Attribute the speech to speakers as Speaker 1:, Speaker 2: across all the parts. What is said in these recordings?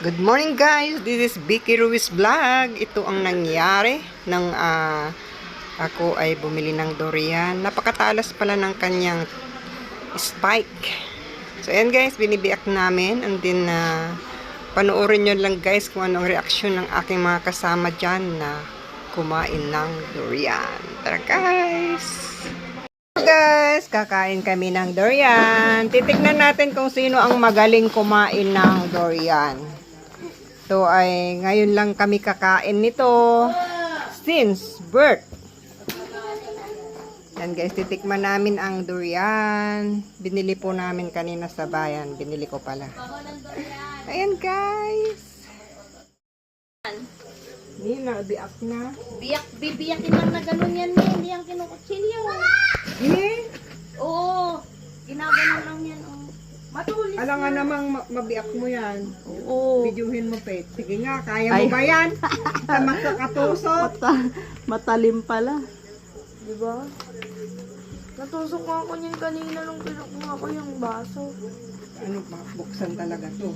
Speaker 1: Good morning guys, this is Vicky Ruiz Vlog. Ito ang nangyari nang ah, ako ay bumili ng durian. Napakatalas pala ng kanyang spike. So ayan guys, binibiyak namin and then na panoorin nyo lang guys kung anong reaksyon ng aking mga kasama dyan na kumain ng durian. Tara guys! guys, kakain kami ng durian. Titignan natin kung sino ang magaling kumain ng durian. Ito ay ngayon lang kami kakain nito since birth. Yan guys, titikman namin ang durian. Binili po namin kanina sa bayan. Binili ko pala. Ayan guys. Hindi na, biak na.
Speaker 2: Biyak, bibiyakin lang na ganun yan eh. Hindi yan kinukutsilyo.
Speaker 1: Eh,
Speaker 2: Oo. Ginaganon lang yan. Matulis.
Speaker 1: alam nga namang ma- mabiak mo yan.
Speaker 2: Oo.
Speaker 1: Videohin mo, Pet. Sige nga, kaya mo ba yan? Sa makakatusok.
Speaker 2: matalim pala. Diba? Natusok ko ako niyan kanina nung kinukuha ko yung baso.
Speaker 1: Ano ba, buksan talaga to.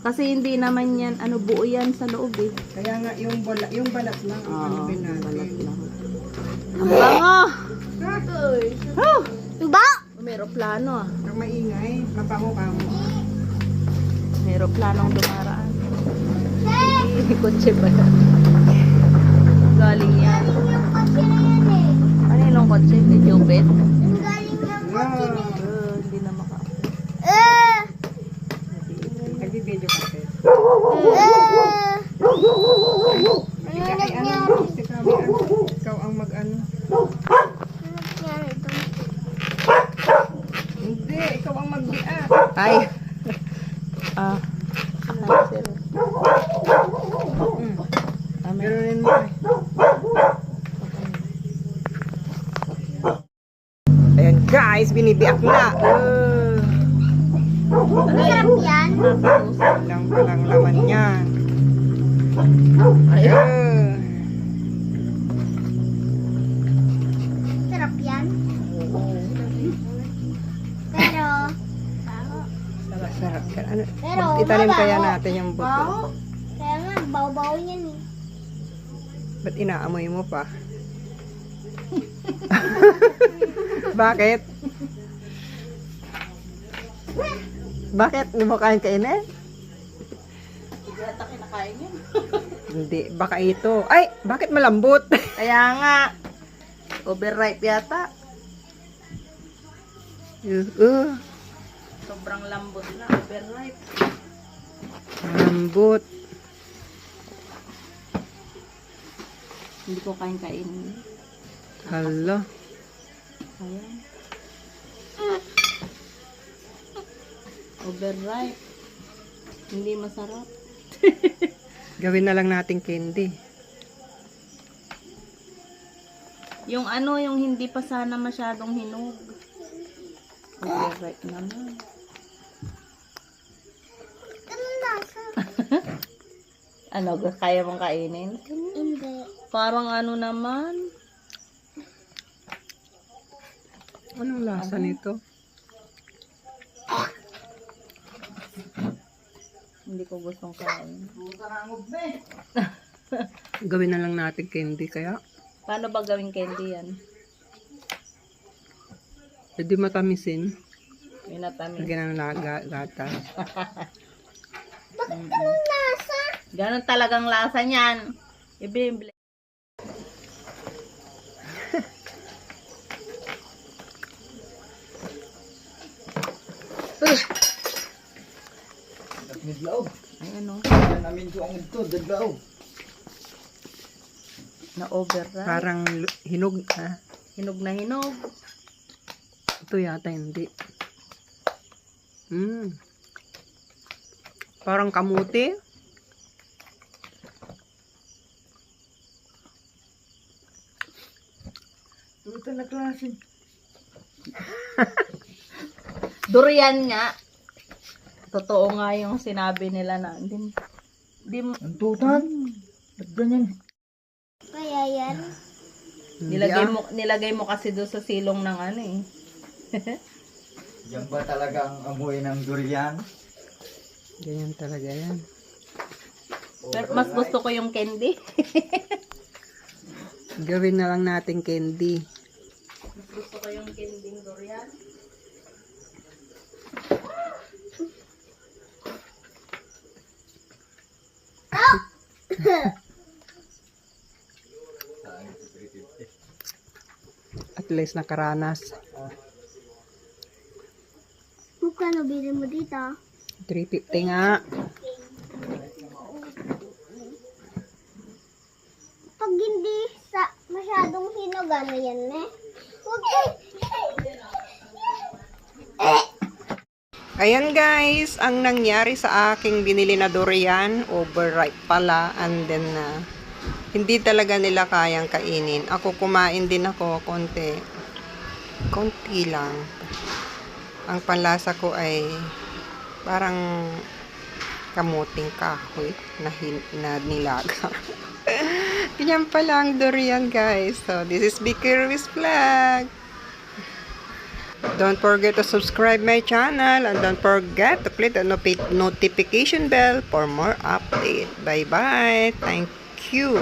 Speaker 2: Kasi hindi naman yan, ano, buo yan sa loob eh.
Speaker 1: Kaya nga, yung, bala, yung balat lang ang ano din natin.
Speaker 2: Ang bango!
Speaker 1: Ah,
Speaker 2: aeroplano ah.
Speaker 1: ang maingay, mabango ka mo.
Speaker 2: May aeroplanong dumaraan. Hey! Kotse ba yan? Galing yan. Ano yung kotse? Kay Jupit?
Speaker 1: Wow.
Speaker 2: Uh, hindi na maka...
Speaker 1: Nagbibideo ka, Pet. Ikaw, ay, ano, si Kami, ano, ikaw ang mag-ano. Hindi, ikaw ang mag-biat. Ay.
Speaker 2: Ah.
Speaker 1: Mm. Ganunin mo. eh. Ayan guys, binibiak na. Uh,
Speaker 2: Sarap yan.
Speaker 1: lang palang laman yan.
Speaker 2: Ay,
Speaker 1: Ano,
Speaker 3: Pero,
Speaker 1: itanim kaya natin yung buto.
Speaker 3: Kaya nga, baw-baw yan eh.
Speaker 1: Ba't inaamoy mo pa? Bakit? Bakit? Hindi mo kain kainin?
Speaker 2: Hindi ata kinakain yun.
Speaker 1: Hindi, baka ito. Ay, bakit malambot?
Speaker 2: Kaya nga. Overripe yata.
Speaker 1: uh, uh,
Speaker 2: Sobrang lambot na. Overripe.
Speaker 1: malambot.
Speaker 2: Hindi ko kain kain.
Speaker 1: Hala.
Speaker 2: Ayan. Overripe. Hindi masarap.
Speaker 1: Gawin na lang natin candy.
Speaker 2: Yung ano, yung hindi pa sana masyadong hinog. Overripe naman.
Speaker 3: Ganun lasa.
Speaker 2: Ano, kaya mong kainin?
Speaker 3: Hindi.
Speaker 2: Parang ano naman.
Speaker 1: Anong lasa nito?
Speaker 2: Hindi ko gustong kain.
Speaker 1: Gawin na lang natin candy kaya.
Speaker 2: Paano ba gawing candy yan?
Speaker 1: Hindi matamisin.
Speaker 2: Yung natamis.
Speaker 1: Lagyan ng laga, gatas.
Speaker 3: Lasa.
Speaker 2: Ganon talagang lasa niyan. Ibimble. Ay ano, na overripe.
Speaker 1: Parang lu- hinog. Ah,
Speaker 2: Hinog na hinog.
Speaker 1: ito yata hindi. Mm. Parang kamuti.
Speaker 2: Durian nga. Totoo nga yung sinabi nila na hindi hindi
Speaker 4: Ang tutan. Ba't ganyan?
Speaker 3: Kaya yan.
Speaker 2: nilagay
Speaker 1: ah.
Speaker 2: mo nilagay mo kasi doon sa silong ng ano eh.
Speaker 4: Yan ba talaga ang amoy ng durian?
Speaker 1: Ganyan talaga yan.
Speaker 5: Pero mas gusto ko yung candy.
Speaker 1: Gawin na lang natin candy.
Speaker 5: Gusto ko yung candy durian.
Speaker 1: At least nakaranas.
Speaker 3: Magkano bili mo dito?
Speaker 1: 350 nga.
Speaker 3: Pag hindi sa masyadong hinog, ano yan, ne?
Speaker 1: Ayan guys, ang nangyari sa aking binili na durian, overripe pala, and then uh, hindi talaga nila kayang kainin. Ako kumain din ako konti. Konti lang. Ang panlasa ko ay parang kamuting kahoy na, na nilaga. Ganyan pala ang durian guys. So, this is Vicky Ruiz Vlog. Don't forget to subscribe my channel and don't forget to click the notification bell for more update. Bye bye. Thank you.